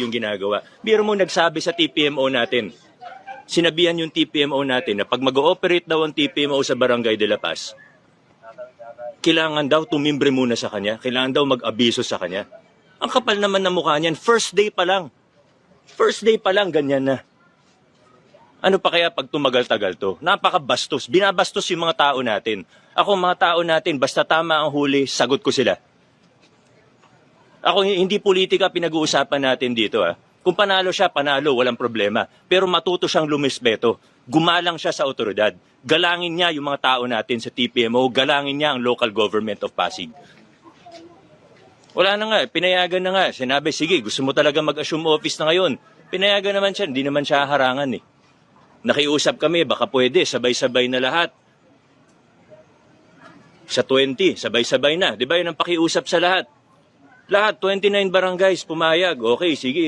yung ginagawa. Biro mo nagsabi sa TPMO natin, sinabihan yung TPMO natin na pag mag-ooperate daw ang TPMO sa Barangay de la Paz, kailangan daw tumimbre muna sa kanya, kailangan daw mag-abiso sa kanya. Ang kapal naman ng mukha niyan, first day pa lang. First day pa lang, ganyan na. Ano pa kaya pag tumagal-tagal to? Napakabastos. Binabastos yung mga tao natin. Ako, mga tao natin, basta tama ang huli, sagot ko sila. Ako, hindi politika pinag-uusapan natin dito. Ah. Kung panalo siya, panalo, walang problema. Pero matuto siyang lumispeto. Gumalang siya sa otoridad. Galangin niya yung mga tao natin sa TPMO. Galangin niya ang local government of Pasig. Wala na nga, pinayagan na nga. Sinabi, sige, gusto mo talaga mag-assume office na ngayon. Pinayagan naman siya, hindi naman siya harangan eh. Nakiusap kami, baka pwede, sabay-sabay na lahat. Sa 20, sabay-sabay na. Di ba yun ang pakiusap sa lahat? Lahat, 29 barangays, pumayag. Okay, sige.